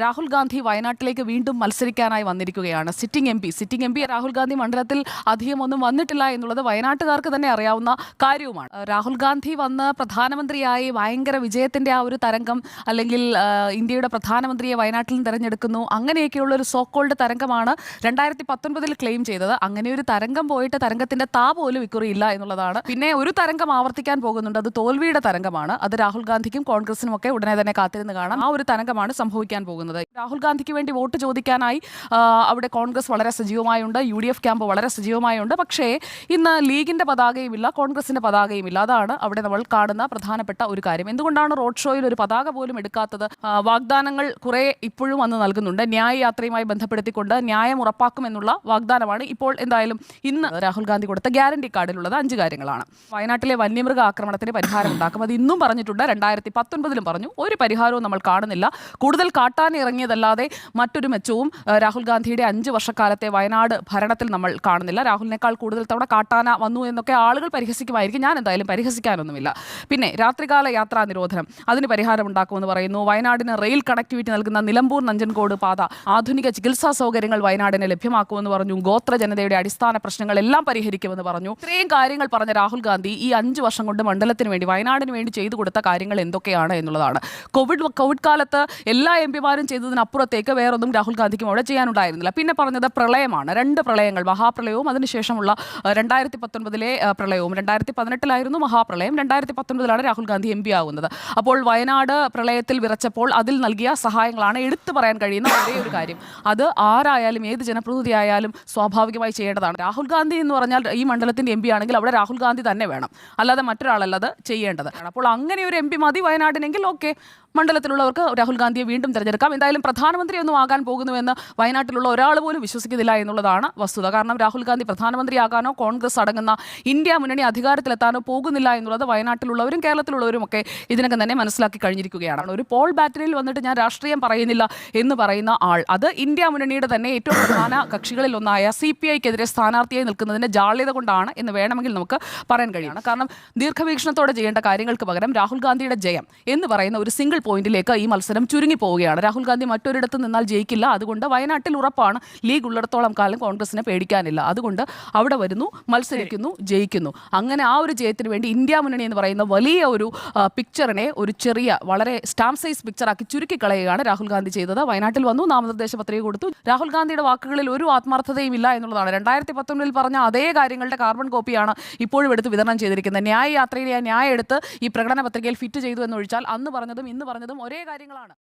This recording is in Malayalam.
രാഹുൽ ഗാന്ധി വയനാട്ടിലേക്ക് വീണ്ടും മത്സരിക്കാനായി വന്നിരിക്കുകയാണ്. Sitting M P. Sitting M P Rahul Gandhi മണ്ഡലത്തിൽ അധികം ഒന്നും വന്നിട്ടില്ല എന്നുള്ളത് വയനാട്ടുകാർക്ക് തന്നെ അറിയാവുന്ന കാര്യവുമാണ്. രാഹുൽ ഗാന്ധി വന്ന് പ്രധാനമന്ത്രിയായി ഭയങ്കര വിജയത്തിന്റെ ആ ഒരു തരംഗം അല്ലെങ്കിൽ ഇന്ത്യയുടെ പ്രധാനമന്ത്രിയെ വയനാട്ടിൽ നിന്ന് തിരഞ്ഞെടുക്കുന്നു. അങ്ങനെയൊക്കെയുള്ള ഒരു സോക്കോൾഡ് തരംഗമാണ് രണ്ടായിരത്തി പത്തൊൻപതിൽ ക്ലെയിം ചെയ്തത്. അങ്ങനെ ഒരു തരംഗം പോയിട്ട് തരംഗത്തിന്റെ താ പോലും ഇക്കുറിയില്ല എന്നുള്ളതാണ്. പിന്നെ ഒരു തരംഗം ആവർത്തിക്കാൻ പോകുന്നുണ്ട്. അത് തോൽവിയുടെ തരംഗമാണ്. അത് രാഹുൽ ഗാന്ധിക്കും കോൺഗ്രസിനും ഒക്കെ ഉടനെ തന്നെ കാത്തിരുന്ന് കാണാം. ആ ഒരു തരംഗമാണ് സംഭവിക്കാൻ പോകുന്നത്. രാഹുൽ ഗാന്ധിക്ക് വേണ്ടി വോട്ട് ചോദിക്കാനായി അവിടെ കോൺഗ്രസ് വളരെ സജീവമായുണ്ട് യു ഡി എഫ് ക്യാമ്പ് വളരെ സജീവമായുണ്ട്. പക്ഷേ ഇന്ന് ലീഗിന്റെ പതാകയുമില്ല കോൺഗ്രസിന്റെ പതാകയുമില്ല. അതാണ് അവിടെ നമ്മൾ കാണുന്ന പ്രധാനപ്പെട്ട ഒരു കാര്യം. എന്തുകൊണ്ടാണ് റോഡ് ഷോയിൽ ഒരു പതാക പോലും എടുക്കാത്തത്? വാഗ്ദാനങ്ങൾ കുറെ ഇപ്പോഴും അന്ന് നൽകുന്നുണ്ട്. ന്യായ യാത്രയുമായി ബന്ധപ്പെടുത്തിക്കൊണ്ട് ന്യായം ഉറപ്പാക്കുമെന്നുള്ള വാഗ്ദാനമാണ് ഇപ്പോൾ എന്തായാലും ഇന്ന് രാഹുൽ ഗാന്ധി കൊടുത്ത ഗ്യാരണ്ടി കാർഡിലുള്ളത്. അഞ്ച് കാര്യങ്ങളാണ്. വയനാട്ടിലെ വന്യമൃഗ ആക്രമണത്തിന് പരിഹാരം ഉണ്ടാക്കും അത് ഇന്നും പറഞ്ഞിട്ടുണ്ട്. രണ്ടായിരത്തി പത്തൊൻപതിലും പറഞ്ഞു. ഒരു പരിഹാരവും നമ്മൾ കാണുന്നില്ല. കൂടുതൽ കാട്ടാൻ ഇറങ്ങിയതല്ലാതെ മറ്റൊരു മെച്ചവും രാഹുൽ ഗാന്ധിയുടെ അഞ്ച് വർഷക്കാലത്തെ വയനാട് ഭരണത്തിൽ നമ്മൾ കാണുന്നില്ല. രാഹുലിനേക്കാൾ കൂടുതൽ തവണ കാട്ടാന വന്നു എന്നൊക്കെ ആളുകൾ പരിഹസിക്കുമായിരിക്കും. ഞാൻ എന്തായാലും പരിഹസിക്കാനൊന്നുമില്ല. പിന്നെ രാത്രികാല യാത്രാ നിരോധനം. അതിന് പരിഹാരം ഉണ്ടാക്കുമെന്ന് പറയുന്നു. വയനാടിന് റെയിൽ കണക്ടിവിറ്റി നൽകുന്ന നിലമ്പൂർ നഞ്ചൻകോട് പാത ആധുനിക ചികിത്സാ സൗകര്യങ്ങൾ വയനാടിന് ലഭ്യമാക്കുമെന്ന് പറഞ്ഞു. ഗോത്ര ജനതയുടെ അടിസ്ഥാന പ്രശ്നങ്ങളെല്ലാം പരിഹരിക്കുമെന്ന് പറഞ്ഞു. ഇത്രയും കാര്യങ്ങൾ പറഞ്ഞ രാഹുൽ ഗാന്ധി ഈ അഞ്ച് വർഷം കൊണ്ട് മണ്ഡലത്തിന് വേണ്ടി വയനാടിന് വേണ്ടി ചെയ്തു കൊടുത്ത കാര്യങ്ങൾ എന്തൊക്കെയാണ് എന്നുള്ളതാണ്. കോവിഡ് കോവിഡ് കാലത്ത് എല്ലാ എം പിമാരും ചെയ്തതിനപ്പുറത്തേക്ക് വേറൊന്നും രാഹുൽ ഗാന്ധിക്കും അവിടെ ചെയ്യാനുണ്ടായിരുന്നില്ല. പിന്നെ പറഞ്ഞത് പ്രളയമാണ്. രണ്ട് പ്രളയങ്ങൾ. മഹാപ്രളയവും അതിനുശേഷമുള്ള രണ്ടായിരത്തി പത്തൊൻപതിലെ പ്രളയവും. രണ്ടായിരത്തി പതിനെട്ടിലായിരുന്നു മഹാപ്രളയം. രണ്ടായിരത്തി പത്തൊൻപതിലാണ് രാഹുൽ ഗാന്ധി എം പി ആകുന്നത് അപ്പോൾ വയനാട് പ്രളയത്തിൽ വിറച്ചപ്പോൾ അതിൽ നൽകിയ സഹായങ്ങളാണ് എടുത്തു പറയാൻ കഴിയുന്ന ഒരേ ഒരു കാര്യം. അത് ആരായാലും ഏത് ജനപ്രതിനിധി ആയാലും സ്വാഭാവികമായി ചെയ്യേണ്ടതാണ്. രാഹുൽ ഗാന്ധി എന്ന് പറഞ്ഞാൽ ഈ മണ്ഡലത്തിന്റെ എം പി ആണെങ്കിൽ അവിടെ രാഹുൽ ഗാന്ധി തന്നെ വേണം. അല്ലാതെ മറ്റൊരാളല്ലത് ചെയ്യേണ്ടത്. അപ്പോൾ അങ്ങനെ ഒരു എം പി മതി വയനാടിനെങ്കിൽ ഓക്കെ. മണ്ഡലത്തിലുള്ളവർക്ക് രാഹുൽ ഗാന്ധിയെ വീണ്ടും തിരഞ്ഞെടുക്കാം. എന്തായാലും പ്രധാനമന്ത്രി ഒന്നും ആകാൻ പോകുന്നുവെന്ന് വയനാട്ടിലുള്ള ഒരാൾ പോലും വിശ്വസിക്കുന്നില്ല എന്നുള്ളതാണ് വസ്തുത. കാരണം രാഹുൽ ഗാന്ധി പ്രധാനമന്ത്രിയാകാനോ കോൺഗ്രസ് അടങ്ങുന്ന ഇന്ത്യ മുന്നണി അധികാരത്തിലെത്താനോ പോകുന്നില്ല എന്നുള്ളത് വയനാട്ടിലുള്ളവരും കേരളത്തിലുള്ളവരും ഒക്കെ ഇതിനകം തന്നെ മനസ്സിലാക്കി കഴിഞ്ഞിരിക്കുകയാണ്. ഒരു പോൾ ബാറ്ററിയിൽ വന്നിട്ട് ഞാൻ രാഷ്ട്രീയം പറയുന്നില്ല എന്ന് പറയുന്ന ആൾ. അത് ഇന്ത്യ മുന്നണിയുടെ തന്നെ ഏറ്റവും പ്രധാന കക്ഷികളിൽ ഒന്നായ സി പി ഐക്കെതിരെ സ്ഥാനാർത്ഥിയായി നിൽക്കുന്നതിന്റെ ജാള്യത കൊണ്ടാണ് എന്ന് വേണമെങ്കിൽ നമുക്ക് പറയാൻ കഴിയാണ് കാരണം ദീർഘവീക്ഷണത്തോടെ ചെയ്യേണ്ട കാര്യങ്ങൾക്ക് പകരം രാഹുൽ ഗാന്ധിയുടെ ജയം എന്ന് പറയുന്ന ഒരു സിംഗിൾ പോയിന്റിലേക്ക് ഈ മത്സരം ചുരുങ്ങി പോവുകയാണ്. രാഹുൽ ഗാന്ധി മറ്റൊരിടത്ത് നിന്നാൽ ജയിക്കില്ല. അതുകൊണ്ട് വയനാട്ടിൽ ഉറപ്പാണ്. ലീഗ് ഉള്ളിടത്തോളം കാലം കോൺഗ്രസിനെ പേടിക്കാനില്ല. അതുകൊണ്ട് അവിടെ വരുന്നു മത്സരിക്കുന്നു ജയിക്കുന്നു. അങ്ങനെ ആ ഒരു ജയത്തിന് വേണ്ടി ഇന്ത്യ മുന്നണി എന്ന് പറയുന്ന വലിയ ഒരു പിക്ചറിനെ ഒരു ചെറിയ വളരെ സ്റ്റാമ്പ് സൈസ് പിക്ചറാക്കി ചുരുക്കി കളയുകയാണ് രാഹുൽ ഗാന്ധി ചെയ്തത്. വയനാട്ടിൽ വന്നു നാമനിർദ്ദേശ പത്രിക കൊടുത്തു. രാഹുൽ ഗാന്ധിയുടെ വാക്കുകളിൽ ഒരു ആത്മാർത്ഥതയും ഇല്ല എന്നുള്ളതാണ്. രണ്ടായിരത്തി പത്തൊൻപതിൽ പറഞ്ഞ അതേ കാര്യങ്ങളുടെ കാർബൺ കോപ്പിയാണ് ഇപ്പോഴും എടുത്ത് വിതരണം ചെയ്തിരിക്കുന്നത്. ന്യായ യാത്രയിലെ ആ ന്യായം എടുത്ത് ഈ പ്രകടന പത്രികയിൽ ഫിറ്റ് ചെയ്തു എന്നൊഴിച്ചാൽ അന്ന് പറഞ്ഞതും ഇന്ന് പറഞ്ഞതും ഒരേ കാര്യങ്ങളാണ്.